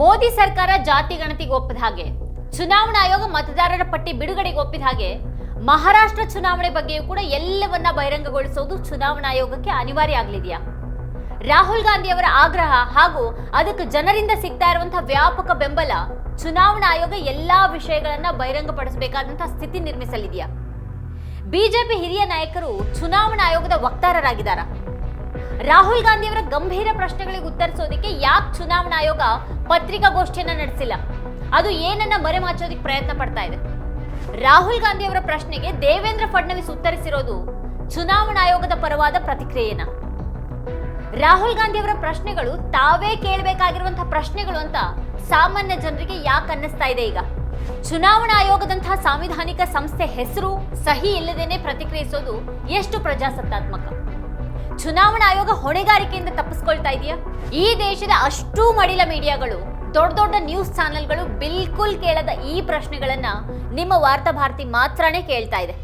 ಮೋದಿ ಸರ್ಕಾರ ಜಾತಿ ಗಣತಿಗೆ ಒಪ್ಪದ ಹಾಗೆ, ಚುನಾವಣಾ ಆಯೋಗ ಮತದಾರರ ಪಟ್ಟಿ ಬಿಡುಗಡೆಗೆ ಒಪ್ಪಿದ ಹಾಗೆ, ಮಹಾರಾಷ್ಟ್ರ ಚುನಾವಣೆ ಬಗ್ಗೆಯೂ ಕೂಡ ಎಲ್ಲವನ್ನ ಬಹಿರಂಗಗೊಳಿಸುವುದು ಚುನಾವಣಾ ಆಯೋಗಕ್ಕೆ ಅನಿವಾರ್ಯ ಆಗಲಿದೆಯಾ? ರಾಹುಲ್ ಗಾಂಧಿ ಅವರ ಆಗ್ರಹ ಹಾಗೂ ಅದಕ್ಕೆ ಜನರಿಂದ ಸಿಗ್ತಾ ಇರುವಂತಹ ವ್ಯಾಪಕ ಬೆಂಬಲ ಚುನಾವಣಾ ಆಯೋಗ ಎಲ್ಲಾ ವಿಷಯಗಳನ್ನ ಬಹಿರಂಗಪಡಿಸಬೇಕಾದಂತಹ ಸ್ಥಿತಿ ನಿರ್ಮಿಸಲಿದೆಯಾ? ಬಿಜೆಪಿ ಹಿರಿಯ ನಾಯಕರು ಚುನಾವಣಾ ಆಯೋಗದ ವಕ್ತಾರರಾಗಿದ್ದಾರಾ? ರಾಹುಲ್ ಗಾಂಧಿ ಅವರ ಗಂಭೀರ ಪ್ರಶ್ನೆಗಳಿಗೆ ಉತ್ತರಿಸೋದಕ್ಕೆ ಯಾಕೆ ಚುನಾವಣಾ ಆಯೋಗ ಪತ್ರಿಕಾಗೋಷ್ಠಿಯನ್ನ ನಡೆಸಿಲ್ಲ? ಅದು ಏನನ್ನ ಮರೆಮಾಚೋದಕ್ಕೆ ಪ್ರಯತ್ನ ಪಡ್ತಾ ಇದೆ? ರಾಹುಲ್ ಗಾಂಧಿ ಅವರ ಪ್ರಶ್ನೆಗೆ ದೇವೇಂದ್ರ ಫಡ್ನವೀಸ್ ಉತ್ತರಿಸಿರೋದು ಚುನಾವಣಾ ಆಯೋಗದ ಪರವಾದ ಪ್ರತಿಕ್ರಿಯೆನ? ರಾಹುಲ್ ಗಾಂಧಿ ಅವರ ಪ್ರಶ್ನೆಗಳು ತಾವೇ ಕೇಳಬೇಕಾಗಿರುವಂತಹ ಪ್ರಶ್ನೆಗಳು ಅಂತ ಸಾಮಾನ್ಯ ಜನರಿಗೆ ಯಾಕೆ ಅನ್ನಿಸ್ತಾ ಇದೆ ಈಗ? ಚುನಾವಣಾ ಆಯೋಗದಂತಹ ಸಾಂವಿಧಾನಿಕ ಸಂಸ್ಥೆ ಹೆಸರು ಸಹಿ ಇಲ್ಲದೇನೆ ಪ್ರತಿಕ್ರಿಯಿಸೋದು ಎಷ್ಟು ಪ್ರಜಾಸತ್ತಾತ್ಮಕ? ಚುನಾವಣಾ ಆಯೋಗ ಹೊಣೆಗಾರಿಕೆಯಿಂದ ತಪ್ಪಿಸ್ಕೊಳ್ತಾ ಇದೆಯಾ? ಈ ದೇಶದ ಅಷ್ಟೂ ಮಡಿಲ ಮೀಡಿಯಾಗಳು, ದೊಡ್ಡ ದೊಡ್ಡ ನ್ಯೂಸ್ ಚಾನೆಲ್ಗಳು ಬಿಲ್ಕುಲ್ ಕೇಳದ ಈ ಪ್ರಶ್ನೆಗಳನ್ನ ನಿಮ್ಮ ವಾರ್ತಾ ಭಾರತಿ ಮಾತ್ರನೇ ಕೇಳ್ತಾ ಇದೆ.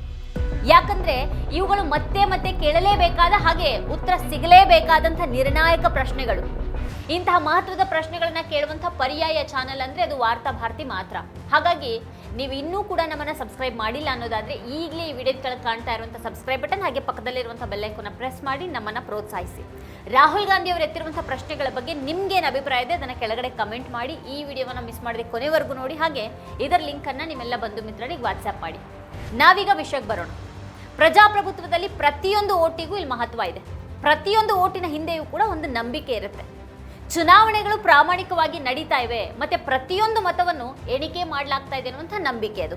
ಯಾಕಂದ್ರೆ ಇವುಗಳು ಮತ್ತೆ ಮತ್ತೆ ಕೇಳಲೇಬೇಕಾದ ಹಾಗೆ ಉತ್ತರ ಸಿಗಲೇಬೇಕಾದಂಥ ನಿರ್ಣಾಯಕ ಪ್ರಶ್ನೆಗಳು. ಇಂತಹ ಮಹತ್ವದ ಪ್ರಶ್ನೆಗಳನ್ನ ಕೇಳುವಂತಹ ಪರ್ಯಾಯ ಚಾನೆಲ್ ಅಂದ್ರೆ ಅದು ವಾರ್ತಾ ಭಾರತಿ ಮಾತ್ರ. ಹಾಗಾಗಿ ನೀವು ಇನ್ನೂ ಕೂಡ ನಮ್ಮನ್ನ ಸಬ್ಸ್ಕ್ರೈಬ್ ಮಾಡಿಲ್ಲ ಅನ್ನೋದಾದ್ರೆ ಈಗಲೇ ಈ ವಿಡಿಯೋ ಕೆಳಗೆ ಕಾಣ್ತಾ ಇರುವಂಥ ಸಬ್ಸ್ಕ್ರೈಬ್ ಬಟನ್ ಹಾಗೆ ಪಕ್ಕದಲ್ಲಿರುವಂಥ ಬೆಲ್ಲೈಕನ್ನ ಪ್ರೆಸ್ ಮಾಡಿ ನಮ್ಮನ್ನ ಪ್ರೋತ್ಸಾಹಿಸಿ. ರಾಹುಲ್ ಗಾಂಧಿ ಅವರು ಎತ್ತಿರುವಂತಹ ಪ್ರಶ್ನೆಗಳ ಬಗ್ಗೆ ನಿಮ್ಗೇನು ಅಭಿಪ್ರಾಯ ಇದೆ ಅದನ್ನ ಕೆಳಗಡೆ ಕಮೆಂಟ್ ಮಾಡಿ, ಈ ವಿಡಿಯೋವನ್ನ ಮಿಸ್ ಮಾಡದೆ ಕೊನೆವರೆಗೂ ನೋಡಿ ಹಾಗೆ ಇದರ ಲಿಂಕ್ ಅನ್ನ ನಿಮ್ಮೆಲ್ಲ ಬಂಧು ಮಿತ್ರರಿಗೆ ವಾಟ್ಸ್ಆಪ್ ಮಾಡಿ. ನಾವೀಗ ವಿಷಯಕ್ಕೆ ಬರೋಣ. ಪ್ರಜಾಪ್ರಭುತ್ವದಲ್ಲಿ ಪ್ರತಿಯೊಂದು ಓಟಿಗೂ ಇಲ್ಲಿ ಮಹತ್ವ ಇದೆ. ಪ್ರತಿಯೊಂದು ಓಟಿನ ಹಿಂದೆಯೂ ಕೂಡ ಒಂದು ನಂಬಿಕೆ ಇರುತ್ತೆ. ಚುನಾವಣೆಗಳು ಪ್ರಾಮಾಣಿಕವಾಗಿ ನಡೀತಾ ಇವೆ, ಮತ್ತೆ ಪ್ರತಿಯೊಂದು ಮತವನ್ನು ಎಣಿಕೆ ಮಾಡಲಾಗ್ತಾ ಇದೆ ಅನ್ನುವಂಥ ನಂಬಿಕೆ ಅದು.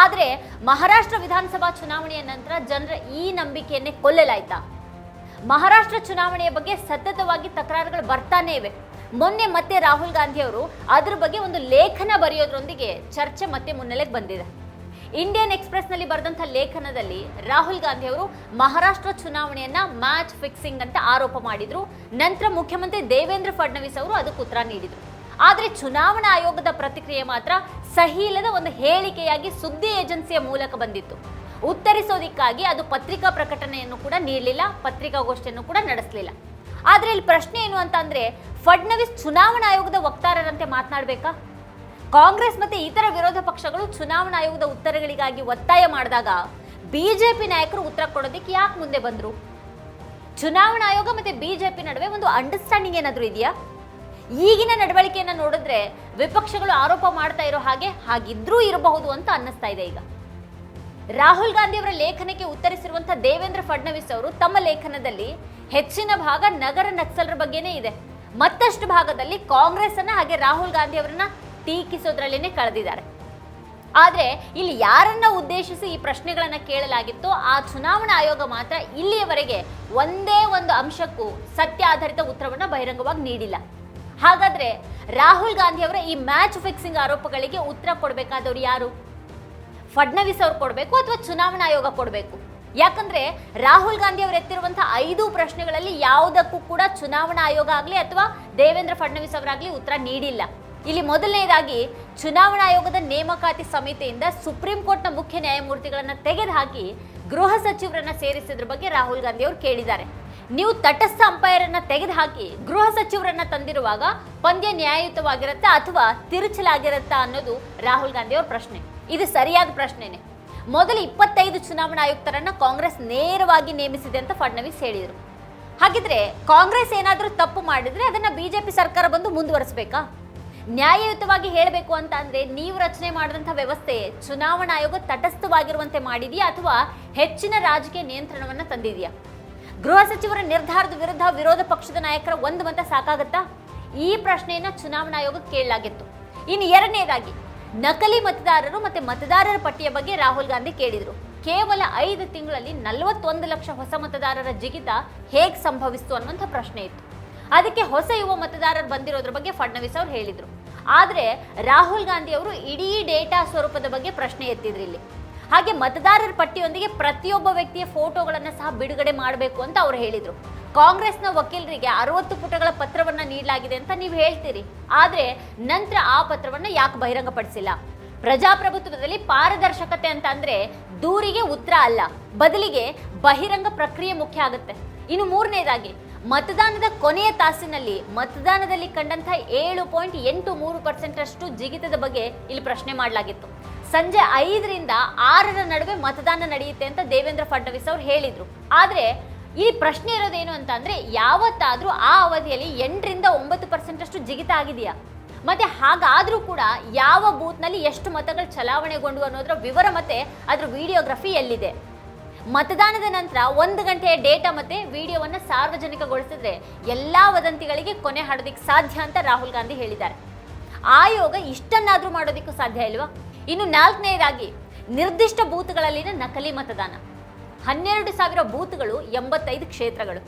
ಆದರೆ ಮಹಾರಾಷ್ಟ್ರ ವಿಧಾನಸಭಾ ಚುನಾವಣೆಯ ನಂತರ ಜನರ ಈ ನಂಬಿಕೆಯನ್ನೇ ಕೊಲ್ಲಲಾಯ್ತಾ? ಮಹಾರಾಷ್ಟ್ರ ಚುನಾವಣೆಯ ಬಗ್ಗೆ ಸತತವಾಗಿ ತಕರಾರುಗಳು ಬರ್ತಾನೆ ಇವೆ. ಮೊನ್ನೆ ಮತ್ತೆ ರಾಹುಲ್ ಗಾಂಧಿ ಅವರು ಅದ್ರ ಬಗ್ಗೆ ಒಂದು ಲೇಖನ ಬರೆಯೋದ್ರೊಂದಿಗೆ ಚರ್ಚೆ ಮತ್ತೆ ಮುನ್ನೆಲೆಗೆ ಬಂದಿದೆ. ಇಂಡಿಯನ್ ಎಕ್ಸ್ಪ್ರೆಸ್ನಲ್ಲಿ ಬರೆದಂಥ ಲೇಖನದಲ್ಲಿ ರಾಹುಲ್ ಗಾಂಧಿ ಅವರು ಮಹಾರಾಷ್ಟ್ರ ಚುನಾವಣೆಯನ್ನ ಮ್ಯಾಚ್ ಫಿಕ್ಸಿಂಗ್ ಅಂತ ಆರೋಪ ಮಾಡಿದ್ರು. ನಂತರ ಮುಖ್ಯಮಂತ್ರಿ ದೇವೇಂದ್ರ ಫಡ್ನವೀಸ್ ಅವರು ಅದಕ್ಕೆ ಉತ್ತರ ನೀಡಿದ್ರು. ಆದರೆ ಚುನಾವಣಾ ಆಯೋಗದ ಪ್ರತಿಕ್ರಿಯೆ ಮಾತ್ರ ಸಹಿ ಇಲ್ಲದ ಒಂದು ಹೇಳಿಕೆಯಾಗಿ ಸುದ್ದಿ ಏಜೆನ್ಸಿಯ ಮೂಲಕ ಬಂದಿತ್ತು. ಉತ್ತರಿಸೋದಿಕ್ಕಾಗಿ ಅದು ಪತ್ರಿಕಾ ಪ್ರಕಟಣೆಯನ್ನು ಕೂಡ ನೀಡಲಿಲ್ಲ, ಪತ್ರಿಕಾಗೋಷ್ಠಿಯನ್ನು ಕೂಡ ನಡೆಸಲಿಲ್ಲ. ಆದರೆ ಇಲ್ಲಿ ಪ್ರಶ್ನೆ ಏನು ಅಂತ ಅಂದರೆ, ಫಡ್ನವೀಸ್ ಚುನಾವಣಾ ಆಯೋಗದ ವಕ್ತಾರರಂತೆ ಮಾತನಾಡಬೇಕಾ? ಕಾಂಗ್ರೆಸ್ ಮತ್ತೆ ಇತರ ವಿರೋಧ ಪಕ್ಷಗಳು ಚುನಾವಣಾ ಆಯೋಗದ ಉತ್ತರಗಳಿಗಾಗಿ ಒತ್ತಾಯ ಮಾಡಿದಾಗ ಬಿಜೆಪಿ ನಾಯಕರು ಉತ್ತರ ಕೊಡೋದಕ್ಕೆ ಯಾಕೆ ಮುಂದೆ ಬಂದ್ರು? ಚುನಾವಣಾ ಆಯೋಗ ಮತ್ತೆ ಬಿಜೆಪಿ ನಡುವೆ ಒಂದು ಅಂಡರ್ಸ್ಟ್ಯಾಂಡಿಂಗ್ ಏನಾದರೂ ಇದೆಯಾ? ಈಗಿನ ನಡವಳಿಕೆಯನ್ನು ನೋಡಿದ್ರೆ ವಿಪಕ್ಷಗಳು ಆರೋಪ ಮಾಡ್ತಾ ಇರೋ ಹಾಗೆ ಹಾಗಿದ್ರೂ ಇರಬಹುದು ಅಂತ ಅನ್ನಿಸ್ತಾ ಇದೆ ಈಗ. ರಾಹುಲ್ ಗಾಂಧಿ ಅವರ ಲೇಖನಕ್ಕೆ ಉತ್ತರಿಸಿರುವಂತಹ ದೇವೇಂದ್ರ ಫಡ್ನವೀಸ್ ಅವರು ತಮ್ಮ ಲೇಖನದಲ್ಲಿ ಹೆಚ್ಚಿನ ಭಾಗ ನಗರ ನಕ್ಸಲರ ಬಗ್ಗೆನೇ ಇದೆ. ಮತ್ತಷ್ಟು ಭಾಗದಲ್ಲಿ ಕಾಂಗ್ರೆಸ್ ಅನ್ನ ಹಾಗೆ ರಾಹುಲ್ ಗಾಂಧಿ ಅವರನ್ನ ಟೀಕಿಸೋದ್ರಲ್ಲೇನೆ ಕಳೆದಿದ್ದಾರೆ. ಆದರೆ ಇಲ್ಲಿ ಯಾರನ್ನ ಉದ್ದೇಶಿಸಿ ಈ ಪ್ರಶ್ನೆಗಳನ್ನು ಕೇಳಲಾಗಿತ್ತೋ ಆ ಚುನಾವಣಾ ಆಯೋಗ ಮಾತ್ರ ಇಲ್ಲಿಯವರೆಗೆ ಒಂದೇ ಒಂದು ಅಂಶಕ್ಕೂ ಸತ್ಯ ಆಧಾರಿತ ಉತ್ತರವನ್ನು ಬಹಿರಂಗವಾಗಿ ನೀಡಿಲ್ಲ. ಹಾಗಾದ್ರೆ ರಾಹುಲ್ ಗಾಂಧಿ ಅವರ ಈ ಮ್ಯಾಚ್ ಫಿಕ್ಸಿಂಗ್ ಆರೋಪಗಳಿಗೆ ಉತ್ತರ ಕೊಡಬೇಕಾದವರು ಯಾರು? ಫಡ್ನವೀಸ್ ಅವ್ರು ಕೊಡಬೇಕು ಅಥವಾ ಚುನಾವಣಾ ಆಯೋಗ ಕೊಡಬೇಕು? ಯಾಕಂದ್ರೆ ರಾಹುಲ್ ಗಾಂಧಿ ಅವರು ಎತ್ತಿರುವಂತಹ ಐದು ಪ್ರಶ್ನೆಗಳಲ್ಲಿ ಯಾವುದಕ್ಕೂ ಕೂಡ ಚುನಾವಣಾ ಆಯೋಗ ಆಗಲಿ ಅಥವಾ ದೇವೇಂದ್ರ ಫಡ್ನವೀಸ್ ಅವರಾಗಲಿ ಉತ್ತರ ನೀಡಿಲ್ಲ. ಇಲ್ಲಿ ಮೊದಲನೇದಾಗಿ ಚುನಾವಣಾ ಆಯೋಗದ ನೇಮಕಾತಿ ಸಮಿತಿಯಿಂದ ಸುಪ್ರೀಂ ಕೋರ್ಟ್ನ ಮುಖ್ಯ ನ್ಯಾಯಮೂರ್ತಿಗಳನ್ನ ತೆಗೆದುಹಾಕಿ ಗೃಹ ಸಚಿವರನ್ನ ಸೇರಿಸಿದ್ರ ಬಗ್ಗೆ ರಾಹುಲ್ ಗಾಂಧಿ ಅವರು ಕೇಳಿದ್ದಾರೆ. ನೀವು ತಟಸ್ಥ ಅಂಪೈರ್ ಅನ್ನ ತೆಗೆದುಹಾಕಿ ಗೃಹ ಸಚಿವರನ್ನ ತಂದಿರುವಾಗ ಪಂದ್ಯ ನ್ಯಾಯಯುತವಾಗಿರುತ್ತಾ ಅಥವಾ ತಿರುಚಲಾಗಿರುತ್ತಾ ಅನ್ನೋದು ರಾಹುಲ್ ಗಾಂಧಿ ಅವರ ಪ್ರಶ್ನೆ. ಇದು ಸರಿಯಾದ ಪ್ರಶ್ನೆನೆ. ಮೊದಲು ಇಪ್ಪತ್ತೈದು ಚುನಾವಣಾ ಆಯುಕ್ತರನ್ನ ಕಾಂಗ್ರೆಸ್ ನೇರವಾಗಿ ನೇಮಿಸಿದೆ ಅಂತ ಫಡ್ನವೀಸ್ ಹೇಳಿದರು. ಹಾಗಿದ್ರೆ ಕಾಂಗ್ರೆಸ್ ಏನಾದರೂ ತಪ್ಪು ಮಾಡಿದ್ರೆ ಅದನ್ನ ಬಿಜೆಪಿ ಸರ್ಕಾರ ಬಂದು ಮುಂದುವರಿಸಬೇಕಾ? ನ್ಯಾಯಯುತವಾಗಿ ಹೇಳಬೇಕು ಅಂತ ಅಂದ್ರೆ ನೀವು ರಚನೆ ಮಾಡಿದಂಥ ವ್ಯವಸ್ಥೆ ಚುನಾವಣಾ ಆಯೋಗ ತಟಸ್ಥವಾಗಿರುವಂತೆ ಮಾಡಿದೆಯಾ ಅಥವಾ ಹೆಚ್ಚಿನ ರಾಜಕೀಯ ನಿಯಂತ್ರಣವನ್ನ ತಂದಿದೆಯಾ? ಗೃಹ ಸಚಿವರ ನಿರ್ಧಾರದ ವಿರುದ್ಧ ವಿರೋಧ ಪಕ್ಷದ ನಾಯಕರ ಒಂದು ಮತ ಸಾಕಾಗತ್ತಾ? ಈ ಪ್ರಶ್ನೆಯನ್ನ ಚುನಾವಣಾ ಆಯೋಗ ಕೇಳಲಾಗಿತ್ತು. ಇನ್ನು ಎರಡನೇದಾಗಿ, ನಕಲಿ ಮತದಾರರು ಮತ್ತೆ ಮತದಾರರ ಪಟ್ಟಿಯ ಬಗ್ಗೆ ರಾಹುಲ್ ಗಾಂಧಿ ಕೇಳಿದ್ರು. ಕೇವಲ ಐದು ತಿಂಗಳಲ್ಲಿ ನಲವತ್ತೊಂದು ಲಕ್ಷ ಹೊಸ ಮತದಾರರ ಜಿಗಿತ ಹೇಗೆ ಸಂಭವಿಸ್ತು ಅನ್ನುವಂಥ ಪ್ರಶ್ನೆ ಇತ್ತು. ಅದಕ್ಕೆ ಹೊಸ ಯುವ ಮತದಾರರು ಬಂದಿರೋದ್ರ ಬಗ್ಗೆ ಫಡ್ನವೀಸ್ ಅವರು ಹೇಳಿದರು. ಆದರೆ ರಾಹುಲ್ ಗಾಂಧಿ ಅವರು ಇಡೀ ಡೇಟಾ ಸ್ವರೂಪದ ಬಗ್ಗೆ ಪ್ರಶ್ನೆ ಎತ್ತಿದ್ರು ಇಲ್ಲಿ. ಹಾಗೆ ಮತದಾರರ ಪಟ್ಟಿಯೊಂದಿಗೆ ಪ್ರತಿಯೊಬ್ಬ ವ್ಯಕ್ತಿಯ ಫೋಟೋಗಳನ್ನು ಸಹ ಬಿಡುಗಡೆ ಮಾಡಬೇಕು ಅಂತ ಅವ್ರು ಹೇಳಿದರು. ಕಾಂಗ್ರೆಸ್ನ ವಕೀಲರಿಗೆ ಅರವತ್ತು ಪುಟಗಳ ಪತ್ರವನ್ನ ನೀಡಲಾಗಿದೆ ಅಂತ ನೀವು ಹೇಳ್ತೀರಿ. ಆದರೆ ನಂತರ ಆ ಪತ್ರವನ್ನ ಯಾಕೆ ಬಹಿರಂಗಪಡಿಸಿಲ್ಲ? ಪ್ರಜಾಪ್ರಭುತ್ವದಲ್ಲಿ ಪಾರದರ್ಶಕತೆ ಅಂತ ಅಂದರೆ ದೂರಿಗೆ ಉತ್ತರ ಅಲ್ಲ, ಬದಲಿಗೆ ಬಹಿರಂಗ ಪ್ರಕ್ರಿಯೆ ಮುಖ್ಯ ಆಗುತ್ತೆ. ಇನ್ನು ಮೂರನೇದಾಗಿ ಮತದಾನದ ಕೊನೆಯ ತಾಸಿನಲ್ಲಿ ಮತದಾನದಲ್ಲಿ ಕಂಡಂತಹ ಏಳು ಪಾಯಿಂಟ್ ಎಂಟು ಮೂರು ಪರ್ಸೆಂಟ್ ಅಷ್ಟು ಜಿಗಿತದ ಬಗ್ಗೆ ಇಲ್ಲಿ ಪ್ರಶ್ನೆ ಮಾಡಲಾಗಿತ್ತು. ಸಂಜೆ ಐದರಿಂದ ಆರರ ನಡುವೆ ಮತದಾನ ನಡೆಯುತ್ತೆ ಅಂತ ದೇವೇಂದ್ರ ಫಡ್ನವೀಸ್ ಅವರು ಹೇಳಿದ್ರು. ಆದ್ರೆ ಈ ಪ್ರಶ್ನೆ ಇರೋದೇನು ಅಂತ ಅಂದ್ರೆ ಯಾವತ್ತಾದ್ರೂ ಆ ಅವಧಿಯಲ್ಲಿ ಎಂಟರಿಂದ ಒಂಬತ್ತು ಪರ್ಸೆಂಟ್ ಅಷ್ಟು ಜಿಗಿತ ಆಗಿದೆಯಾ? ಮತ್ತೆ ಹಾಗಾದ್ರೂ ಕೂಡ ಯಾವ ಬೂತ್ನಲ್ಲಿ ಎಷ್ಟು ಮತಗಳು ಚಲಾವಣೆಗೊಂಡು ಅನ್ನೋದರ ವಿವರ ಮತ್ತೆ ಅದರ ವಿಡಿಯೋಗ್ರಫಿ ಎಲ್ಲಿದೆ? ಮತದಾನದ ನಂತರ ಒಂದು ಗಂಟೆಯ ಡೇಟಾ ಮತ್ತೆ ವಿಡಿಯೋವನ್ನು ಸಾರ್ವಜನಿಕಗೊಳಿಸಿದ್ರೆ ಎಲ್ಲಾ ವದಂತಿಗಳಿಗೆ ಕೊನೆ ಹಾಡೋದಿಕ್ಕೆ ಸಾಧ್ಯ ಅಂತ ರಾಹುಲ್ ಗಾಂಧಿ ಹೇಳಿದ್ದಾರೆ. ಆಯೋಗ ಇಷ್ಟನ್ನಾದರೂ ಮಾಡೋದಕ್ಕೂ ಸಾಧ್ಯ ಇಲ್ವಾ? ಇನ್ನು ನಾಲ್ಕನೇದಾಗಿ, ನಿರ್ದಿಷ್ಟ ಬೂತ್ಗಳಲ್ಲಿನ ನಕಲಿ ಮತದಾನ. ಹನ್ನೆರಡು ಸಾವಿರ ಬೂತ್ಗಳು, ಎಂಬತ್ತೈದು ಕ್ಷೇತ್ರಗಳು.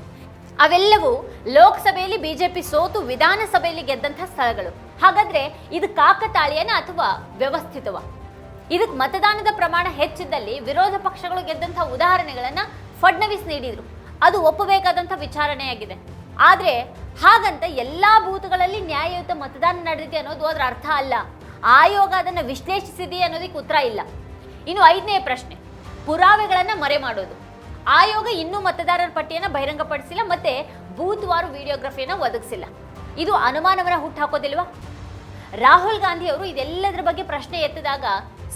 ಅವೆಲ್ಲವೂ ಲೋಕಸಭೆಯಲ್ಲಿ ಬಿಜೆಪಿ ಸೋತು ವಿಧಾನಸಭೆಯಲ್ಲಿ ಗೆದ್ದಂಥ ಸ್ಥಳಗಳು. ಹಾಗಾದ್ರೆ ಇದು ಕಾಕತಾಳೀಯನ ಅಥವಾ ವ್ಯವಸ್ಥಿತವ? ಇದಕ್ಕೆ ಮತದಾನದ ಪ್ರಮಾಣ ಹೆಚ್ಚಿದ್ದಲ್ಲಿ ವಿರೋಧ ಪಕ್ಷಗಳು ಗೆದ್ದಂಥ ಉದಾಹರಣೆಗಳನ್ನು ಫಡ್ನವೀಸ್ ನೀಡಿದರು. ಅದು ಒಪ್ಪಬೇಕಾದಂಥ ವಿಚಾರಣೆಯಾಗಿದೆ. ಆದರೆ ಹಾಗಂತ ಎಲ್ಲಾ ಬೂತ್ಗಳಲ್ಲಿ ನ್ಯಾಯಯುತ ಮತದಾನ ನಡೆದಿದೆ ಅನ್ನೋದು ಅದರ ಅರ್ಥ ಅಲ್ಲ. ಆಯೋಗ ಅದನ್ನು ವಿಶ್ಲೇಷಿಸಿದೆ ಅನ್ನೋದಕ್ಕೆ ಉತ್ತರ ಇಲ್ಲ. ಇನ್ನು ಐದನೇ ಪ್ರಶ್ನೆ, ಪುರಾವೆಗಳನ್ನು ಮರೆ ಮಾಡೋದು. ಆಯೋಗ ಇನ್ನೂ ಮತದಾರರ ಪಟ್ಟಿಯನ್ನು ಬಹಿರಂಗಪಡಿಸಿಲ್ಲ ಮತ್ತೆ ಬೂತ್ವಾರು ವಿಡಿಯೋಗ್ರಫಿಯನ್ನು ಒದಗಿಸಿಲ್ಲ. ಇದು ಅನುಮಾನವನ್ನ ಹುಟ್ಟಾಕೋದಿಲ್ವಾ ರಾಹುಲ್ ಗಾಂಧಿ ಅವರು ಇದೆಲ್ಲದರ ಬಗ್ಗೆ ಪ್ರಶ್ನೆ ಎತ್ತಿದಾಗ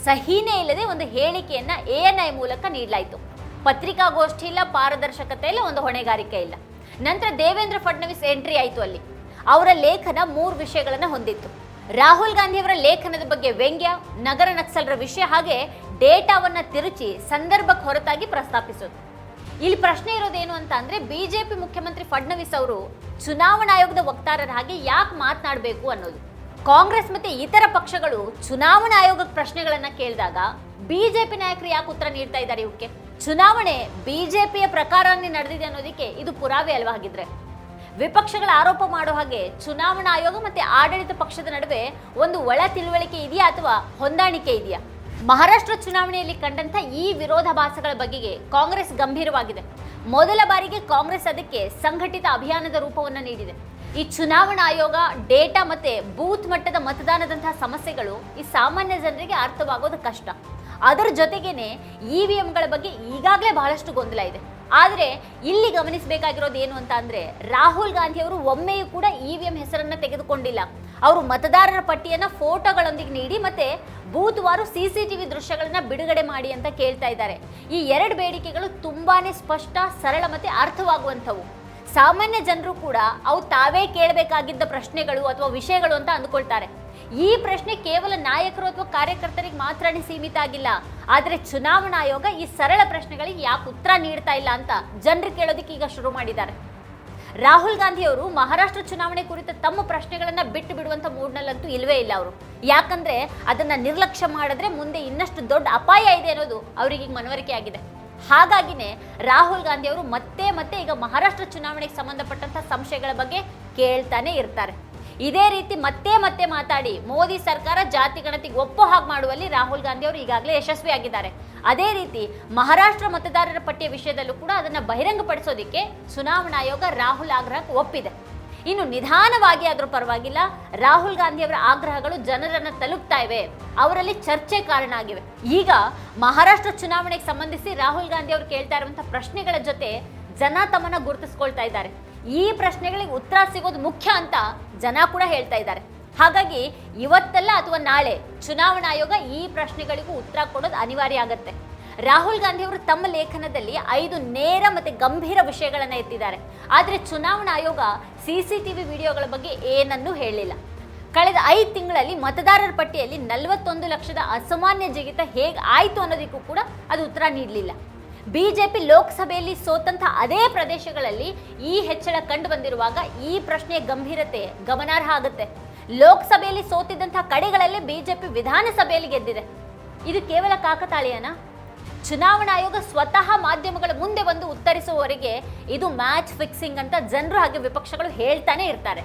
ಸಹಿನೇ ಇಲ್ಲದೆ ಒಂದು ಹೇಳಿಕೆಯನ್ನ ಎ ಎನ್ ಐ ಮೂಲಕ ನೀಡಲಾಯಿತು. ಪತ್ರಿಕಾಗೋಷ್ಠಿ ಇಲ್ಲ ಪಾರದರ್ಶಕತೆ ಇಲ್ಲ, ಒಂದು ಹೊಣೆಗಾರಿಕೆ ಇಲ್ಲ. ನಂತರ ದೇವೇಂದ್ರ ಫಡ್ನವೀಸ್ ಎಂಟ್ರಿ ಆಯಿತು ಅಲ್ಲಿ. ಅವರ ಲೇಖನ ಮೂರು ವಿಷಯಗಳನ್ನು ಹೊಂದಿತ್ತು. ರಾಹುಲ್ ಗಾಂಧಿ ಅವರ ಲೇಖನದ ಬಗ್ಗೆ ವ್ಯಂಗ್ಯ, ನಗರ ನಕ್ಸಲರ ವಿಷಯ ಹಾಗೆ ಡೇಟಾವನ್ನು ತಿರುಚಿ ಸಂದರ್ಭಕ್ಕೆ ಹೊರತಾಗಿ ಪ್ರಸ್ತಾಪಿಸೋದು. ಇಲ್ಲಿ ಪ್ರಶ್ನೆ ಇರೋದೇನು ಅಂತ ಅಂದ್ರೆ, ಬಿಜೆಪಿ ಮುಖ್ಯಮಂತ್ರಿ ಫಡ್ನವೀಸ್ ಅವರು ಚುನಾವಣಾ ಆಯೋಗದ ವಕ್ತಾರರ ಹಾಗೆ ಯಾಕೆ ಮಾತನಾಡಬೇಕು ಅನ್ನೋದು. ಕಾಂಗ್ರೆಸ್ ಮತ್ತೆ ಇತರ ಪಕ್ಷಗಳು ಚುನಾವಣಾ ಆಯೋಗಕ್ಕೆ ಪ್ರಶ್ನೆಗಳನ್ನ ಕೇಳಿದಾಗ ಬಿಜೆಪಿ ನಾಯಕರು ಯಾಕೆ ಉತ್ತರ ನೀಡ್ತಾ ಇದ್ದಾರೆ ಇವಕ್ಕೆ? ಚುನಾವಣೆ ಬಿಜೆಪಿಯ ಪ್ರಕಾರನೇ ನಡೆದಿದೆ ಅನ್ನೋದಕ್ಕೆ ಇದು ಪುರಾವೆ ಅಲ್ವಾ ಹಾಗಿದ್ರೆ? ವಿಪಕ್ಷಗಳ ಆರೋಪ ಮಾಡೋ ಹಾಗೆ ಚುನಾವಣಾ ಆಯೋಗ ಮತ್ತೆ ಆಡಳಿತ ಪಕ್ಷದ ನಡುವೆ ಒಂದು ಒಳ ತಿಳುವಳಿಕೆ ಇದೆಯಾ ಅಥವಾ ಹೊಂದಾಣಿಕೆ ಇದೆಯಾ? ಮಹಾರಾಷ್ಟ್ರ ಚುನಾವಣೆಯಲ್ಲಿ ಕಂಡಂತ ಈ ವಿರೋಧಾಭಾಸಗಳ ಬಗೆಗೆ ಕಾಂಗ್ರೆಸ್ ಗಂಭೀರವಾಗಿದೆ. ಮೊದಲ ಬಾರಿಗೆ ಕಾಂಗ್ರೆಸ್ ಅದಕ್ಕೆ ಸಂಘಟಿತ ಅಭಿಯಾನದ ರೂಪವನ್ನು ನೀಡಿದೆ. ಈ ಚುನಾವಣಾ ಆಯೋಗ ಡೇಟಾ ಮತ್ತೆ ಬೂತ್ ಮಟ್ಟದ ಮತದಾನದಂತಹ ಸಮಸ್ಯೆಗಳು ಈ ಸಾಮಾನ್ಯ ಜನರಿಗೆ ಅರ್ಥವಾಗೋದು ಕಷ್ಟ. ಅದರ ಜೊತೆಗೇನೆ ಇ ವಿ ಎಂಗಳ ಬಗ್ಗೆ ಈಗಾಗಲೇ ಬಹಳಷ್ಟು ಗೊಂದಲ ಇದೆ. ಆದರೆ ಇಲ್ಲಿ ಗಮನಿಸಬೇಕಾಗಿರೋದು ಏನು ಅಂತ ಅಂದರೆ ರಾಹುಲ್ ಗಾಂಧಿ ಅವರು ಒಮ್ಮೆಯೂ ಕೂಡ ಇ ವಿ ಎಂ ಹೆಸರನ್ನ ತೆಗೆದುಕೊಂಡಿಲ್ಲ. ಅವರು ಮತದಾರರ ಪಟ್ಟಿಯನ್ನ ಫೋಟೋಗಳೊಂದಿಗೆ ನೀಡಿ ಮತ್ತೆ ಬೂತ್ವಾರು ಸಿ ಸಿ ಟಿ ವಿ ದೃಶ್ಯಗಳನ್ನ ಬಿಡುಗಡೆ ಮಾಡಿ ಅಂತ ಕೇಳ್ತಾ ಇದ್ದಾರೆ. ಈ ಎರಡು ಬೇಡಿಕೆಗಳು ತುಂಬಾನೇ ಸ್ಪಷ್ಟ, ಸರಳ ಮತ್ತೆ ಅರ್ಥವಾಗುವಂಥವು. ಸಾಮಾನ್ಯ ಜನರು ಕೂಡ ಅವು ತಾವೇ ಕೇಳಬೇಕಾಗಿದ್ದ ಪ್ರಶ್ನೆಗಳು ಅಥವಾ ವಿಷಯಗಳು ಅಂತ ಅಂದ್ಕೊಳ್ತಾರೆ. ಈ ಪ್ರಶ್ನೆ ಕೇವಲ ನಾಯಕರು ಅಥವಾ ಕಾರ್ಯಕರ್ತರಿಗೆ ಮಾತ್ರ ಸೀಮಿತ ಆಗಿಲ್ಲ. ಆದರೆ ಚುನಾವಣಾ ಆಯೋಗ ಈ ಸರಳ ಪ್ರಶ್ನೆಗಳಿಗೆ ಯಾಕೆ ಉತ್ತರ ನೀಡ್ತಾ ಇಲ್ಲ ಅಂತ ಜನರು ಕೇಳೋದಕ್ಕೆ ಈಗ ಶುರು ಮಾಡಿದ್ದಾರೆ. ರಾಹುಲ್ ಗಾಂಧಿ ಅವರು ಮಹಾರಾಷ್ಟ್ರ ಚುನಾವಣೆ ಕುರಿತ ತಮ್ಮ ಪ್ರಶ್ನೆಗಳನ್ನು ಬಿಟ್ಟು ಬಿಡುವಂತ ಮೂಡ್ನಲ್ಲಂತೂ ಇಲ್ಲವೇ ಇಲ್ಲ ಅವರು. ಯಾಕಂದ್ರೆ ಅದನ್ನ ನಿರ್ಲಕ್ಷ್ಯ ಮಾಡಿದ್ರೆ ಮುಂದೆ ಇನ್ನಷ್ಟು ದೊಡ್ಡ ಅಪಾಯ ಇದೆ ಅನ್ನೋದು ಅವರಿಗೆ ಮನವರಿಕೆ ಆಗಿದೆ. ಹಾಗಾಗಿನೇ ರಾಹುಲ್ ಗಾಂಧಿ ಅವರು ಮತ್ತೆ ಮತ್ತೆ ಈಗ ಮಹಾರಾಷ್ಟ್ರ ಚುನಾವಣೆಗೆ ಸಂಬಂಧಪಟ್ಟಂತ ಸಂಶಯಗಳ ಬಗ್ಗೆ ಕೇಳ್ತಾನೆ ಇರ್ತಾರೆ. ಇದೇ ರೀತಿ ಮತ್ತೆ ಮತ್ತೆ ಮಾತಾಡಿ ಮೋದಿ ಸರ್ಕಾರ ಜಾತಿ ಗಣತಿಗೆ ಒಪ್ಪು ಹಾಗೆ ಮಾಡುವಲ್ಲಿ ರಾಹುಲ್ ಗಾಂಧಿ ಅವರು ಈಗಾಗಲೇ ಯಶಸ್ವಿಯಾಗಿದ್ದಾರೆ. ಅದೇ ರೀತಿ ಮಹಾರಾಷ್ಟ್ರ ಮತದಾರರ ಪಟ್ಟಿಯ ವಿಷಯದಲ್ಲೂ ಕೂಡ ಅದನ್ನ ಬಹಿರಂಗಪಡಿಸೋದಕ್ಕೆ ಚುನಾವಣಾ ಆಯೋಗ ರಾಹುಲ್ ಆಗ್ರಹಕ್ಕೆ ಒಪ್ಪಿದೆ. ಇನ್ನು ನಿಧಾನವಾಗಿ ಆದರೂ ಪರವಾಗಿಲ್ಲ, ರಾಹುಲ್ ಗಾಂಧಿ ಅವರ ಆಗ್ರಹಗಳು ಜನರನ್ನು ತಲುಪ್ತಾ ಇವೆ. ಅವರಲ್ಲಿ ಚರ್ಚೆ ಕಾರಣ ಆಗಿವೆ ಈಗ ಮಹಾರಾಷ್ಟ್ರ ಚುನಾವಣೆಗೆ ಸಂಬಂಧಿಸಿ ರಾಹುಲ್ ಗಾಂಧಿ ಅವರು ಕೇಳ್ತಾ ಇರುವಂತಹ ಪ್ರಶ್ನೆಗಳ ಜೊತೆ ಜನ ತಮ್ಮನ್ನ ಗುರುತಿಸ್ಕೊಳ್ತಾ ಇದ್ದಾರೆ. ಈ ಪ್ರಶ್ನೆಗಳಿಗೆ ಉತ್ತರ ಸಿಗೋದು ಮುಖ್ಯ ಅಂತ ಜನ ಕೂಡ ಹೇಳ್ತಾ ಇದ್ದಾರೆ. ಹಾಗಾಗಿ ಇವತ್ತಲ್ಲ ಅಥವಾ ನಾಳೆ ಚುನಾವಣಾ ಆಯೋಗ ಈ ಪ್ರಶ್ನೆಗಳಿಗೂ ಉತ್ತರ ಕೊಡೋದು ಅನಿವಾರ್ಯ ಆಗತ್ತೆ. ರಾಹುಲ್ ಗಾಂಧಿ ಅವರು ತಮ್ಮ ಲೇಖನದಲ್ಲಿ ಐದು ನೇರ ಮತ್ತೆ ಗಂಭೀರ ವಿಷಯಗಳನ್ನು ಎತ್ತಿದ್ದಾರೆ. ಆದರೆ ಚುನಾವಣಾ ಆಯೋಗ ಸಿಸಿಟಿವಿ ವಿಡಿಯೋಗಳ ಬಗ್ಗೆ ಏನನ್ನೂ ಹೇಳಿಲ್ಲ. ಕಳೆದ ಐದು ತಿಂಗಳಲ್ಲಿ ಮತದಾರರ ಪಟ್ಟಿಯಲ್ಲಿ ನಲವತ್ತೊಂದು ಲಕ್ಷದ ಅಸಾಮಾನ್ಯ ಜಿಗಿತ ಹೇಗೆ ಆಯಿತು ಅನ್ನೋದಕ್ಕೂ ಕೂಡ ಅದು ಉತ್ತರ ನೀಡಲಿಲ್ಲ. ಬಿಜೆಪಿ ಲೋಕಸಭೆಯಲ್ಲಿ ಸೋತಂಥ ಅದೇ ಪ್ರದೇಶಗಳಲ್ಲಿ ಈ ಹೆಚ್ಚಳ ಕಂಡು ಬಂದಿರುವಾಗ ಈ ಪ್ರಶ್ನೆಯ ಗಂಭೀರತೆ, ಗಮನಾರ್ಹ ಆಗುತ್ತೆ. ಲೋಕಸಭೆಯಲ್ಲಿ ಸೋತಿದ್ದಂತಹ ಕಡೆಗಳಲ್ಲಿ ಬಿಜೆಪಿ ವಿಧಾನಸಭೆಯಲ್ಲಿ ಗೆದ್ದಿದೆ. ಇದು ಕೇವಲ ಕಾಕತಾಳೀಯನ? ಚುನಾವಣಾ ಆಯೋಗ ಸ್ವತಃ ಮಾಧ್ಯಮಗಳ ಮುಂದೆ ಬಂದು ಉತ್ತರಿಸುವವರೆಗೆ ಇದು ಮ್ಯಾಚ್ ಫಿಕ್ಸಿಂಗ್ ಅಂತ ಜನರು ಹಾಗೆ ವಿಪಕ್ಷಗಳು ಹೇಳ್ತಾನೆ ಇರ್ತಾರೆ.